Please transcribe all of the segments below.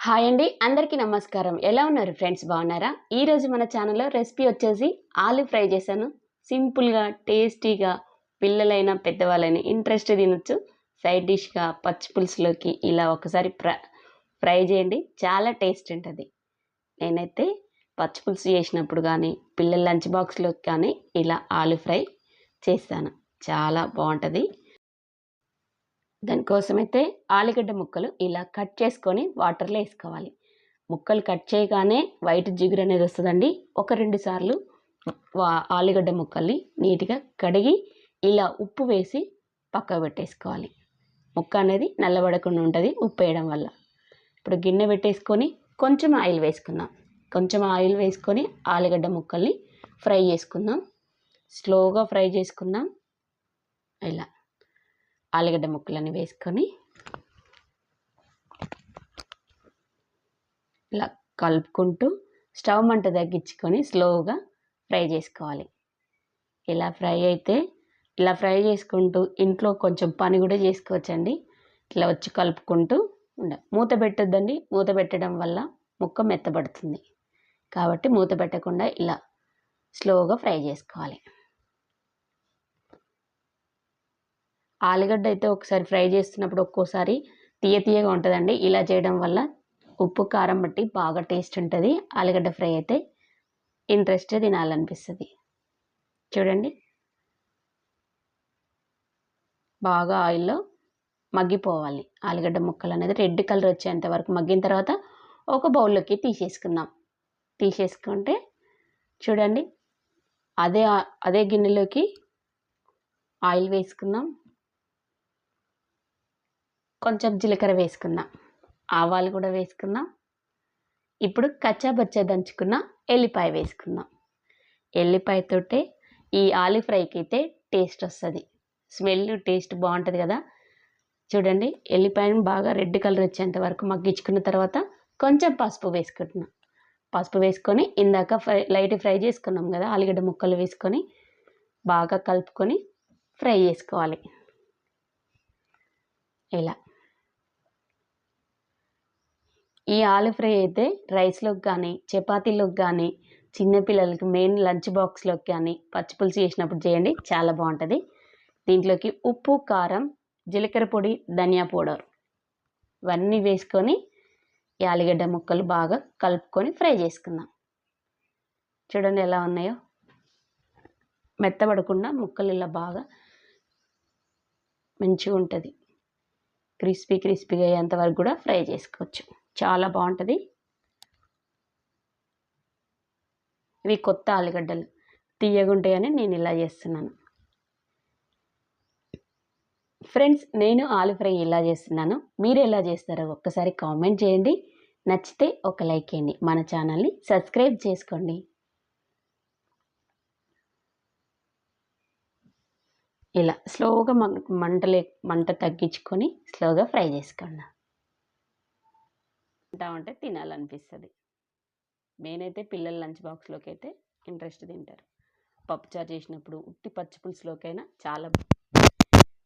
Hi అండి అందరికీ నమస్కారం. ఎలా ఉన్నారు ఫ్రెండ్స్? బాగున్నారా? ఈరోజు మన ఛానల్లో రెసిపీ వచ్చేసి ఆలు ఫ్రై చేశాను. సింపుల్గా టేస్టీగా పిల్లలైనా పెద్దవాళ్ళైనా ఇంట్రెస్ట్ తినొచ్చు. సైడ్ డిష్గా పచ్చి పులుసులోకి ఇలా ఒకసారి ఫ్రై ఫ్రై చేయండి. చాలా టేస్ట్ ఉంటుంది. నేనైతే పచ్చి పులుసు చేసినప్పుడు కానీ పిల్లల లంచ్ బాక్స్లోకి కానీ ఇలా ఆలు ఫ్రై చేస్తాను. చాలా బాగుంటుంది. దానికోసమైతే ఆలుగడ్డ ముక్కలు ఇలా కట్ చేసుకొని వాటర్లో వేసుకోవాలి ముక్కలు కట్ చేయగానే వైట్ జిగురు అనేది వస్తుందండి. ఒక రెండు సార్లు వా- ఆలుగడ్డ ముక్కల్ని నీట్గా కడిగి ఇలా ఉప్పు వేసి పక్కకు పెట్టేసుకోవాలి. ముక్క అనేది నల్లబడకుండా ఉంటుంది ఉప్పు వేయడం వల్ల. ఇప్పుడు గిన్నె పెట్టేసుకొని కొంచెం ఆయిల్ వేసుకుందాం. కొంచెం ఆయిల్ వేసుకొని ఆలుగడ్డ ముక్కల్ని ఫ్రై చేసుకుందాం. స్లోగా ఫ్రై చేసుకుందాం. ఇలా. ఆలుగడ్డ ముక్కలని వేసుకొని ఇలా కలుపుకుంటూ స్టవ్ మంట తగ్గించుకొని స్లోగా ఫ్రై చేసుకోవాలి. ఇలా ఫ్రై అయితే ఇలా ఫ్రై చేసుకుంటూ ఇంట్లో కొంచెం పని కూడా చేసుకోవచ్చండి. ఇట్లా వచ్చి కలుపుకుంటూ ఉండ మూత పెట్టద్దండి. మూత పెట్టడం వల్ల ముక్క మెత్తబడుతుంది. కాబట్టి మూత పెట్టకుండా ఇలా స్లోగా ఫ్రై చేసుకోవాలి. ఆలుగడ్డ అయితే ఒకసారి ఫ్రై చేస్తున్నప్పుడు ఒక్కోసారి తీయ తీయగా ఉంటుందండి. ఇలా చేయడం వల్ల ఉప్పు కారం బట్టి బాగా టేస్ట్ ఉంటుంది. ఆలుగడ్డ ఫ్రై అయితే ఇంట్రెస్ట్ తినాలనిపిస్తుంది. చూడండి. బాగా ఆయిల్లో మగ్గిపోవాలి. ఆలుగడ్డ ముక్కలు అనేది రెడ్ కలర్ వచ్చేంత వరకు మగ్గిన తర్వాత ఒక బౌల్లోకి తీసేసుకుందాం. తీసేసుకుంటే చూడండి. అదే అదే గిన్నెలోకి ఆయిల్ వేసుకుందాం. కొంచెం జీలకర్ర వేసుకుందాం ఆవాలు కూడా వేసుకుందాం ఇప్పుడు కచ్చాబచ్చా దంచుకున్న ఎల్లిపాయ వేసుకుందాం ఎల్లిపాయతోటే ఈ ఆలు ఫ్రైకి అయితే టేస్ట్ వస్తుంది. స్మెల్ టేస్ట్ బాగుంటుంది కదా. చూడండి ఎల్లిపాయను బాగా రెడ్ కలర్ వచ్చేంత వరకు మగ్గించుకున్న తర్వాత కొంచెం పసుపు వేసుకుంటున్నాం. పసుపు వేసుకొని ఇందాక ఫ్రై లైట్ ఫ్రై చేసుకున్నాం కదా ఆలుగడ్డ ముక్కలు వేసుకొని బాగా కలుపుకొని ఫ్రై చేసుకోవాలి. ఇలా. ఈ ఆలు ఫ్రై అయితే రైస్లోకి కానీ చపాతీలోకి కానీ చిన్నపిల్లలకి మెయిన్ లంచ్ బాక్స్లోకి కానీ పచ్చిపులుసు చేసినప్పుడు చేయండి చాలా బాగుంటుంది. దీంట్లోకి ఉప్పు కారం జీలకర్ర పొడి ధనియా పౌడర్ ఇవన్నీ వేసుకొని ఆలుగడ్డ ముక్కలు బాగా కలుపుకొని ఫ్రై చేసుకుందాం. చూడండి ఎలా ఉన్నాయో. మెత్తబడకుండా ముక్కలు ఇలా బాగా మంచిగా ఉంటుంది క్రిస్పీ క్రిస్పీగా అయ్యేంత వరకు కూడా ఫ్రై చేసుకోవచ్చు. చాలా బాగుంటుంది. ఇవి కొత్త ఆలుగడ్డలు. తీయగుంటాయని నేను ఇలా చేస్తున్నాను. ఫ్రెండ్స్ నేను ఆలు ఫ్రై ఇలా చేస్తున్నాను. మీరు ఎలా చేస్తారో ఒక్కసారి కామెంట్ చేయండి. నచ్చితే ఒక లైక్ చేయండి. మన ఛానల్ని సబ్స్క్రైబ్ చేసుకోండి. ఇలా స్లోగా మంటలే మంట తగ్గించుకొని స్లోగా ఫ్రై చేసుకోండి. ఉంటామంటే ఉంటే తినాలనిపిస్తుంది. మెయిన్ అయితే పిల్లల లంచ్ బాక్స్లోకి అయితే ఇంట్రెస్ట్ తింటారు. పప్పుచారు చేసినప్పుడు ఉట్టి పచ్చి పులుసులోకైనా చాలా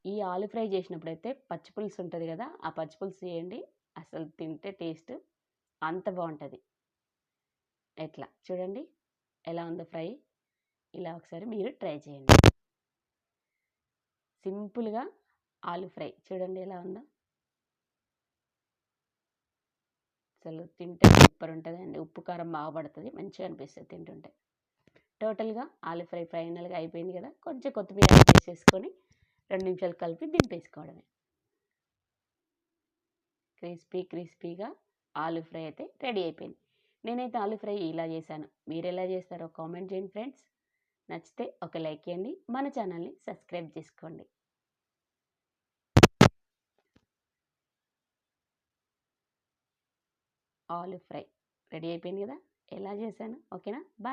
ఈ ఆలు ఫ్రై చేసినప్పుడు అయితే పచ్చి పులుసు ఉంటుంది కదా ఆ పచ్చి పులుసు చేయండి. అసలు తింటే టేస్ట్ అంత బాగుంటుంది. ఎట్లా? చూడండి ఎలా ఉందో ఫ్రై. ఇలా ఒకసారి మీరు ట్రై చేయండి. సింపుల్గా ఆలు ఫ్రై. చూడండి ఎలా ఉందో. అసలు తింటే సూపర్ ఉంటుందండి ఉప్పు కారం బాగా పడుతుంది మంచిగా అనిపిస్తుంది తింటుంటే. టోటల్గా ఆలు ఫ్రై ఫైనల్గా అయిపోయింది కదా కొంచెం కొత్తిమీర వేసేసుకొని రెండు నిమిషాలు కలిపి దింపేసుకోవడమే. క్రిస్పీ క్రిస్పీగా ఆలు ఫ్రై అయితే రెడీ అయిపోయింది. నేనైతే ఆలు ఫ్రై ఇలా చేశాను. మీరు ఎలా చేస్తారో కామెంట్ చేయండి ఫ్రెండ్స్. నచ్చితే ఒక లైక్ చేయండి. మన ఛానల్ని సబ్స్క్రైబ్ చేసుకోండి. ఆలు ఫ్రై రెడీ అయిపోయింది కదా? ఎలా చేశాను? ఓకేనా? బాయ్.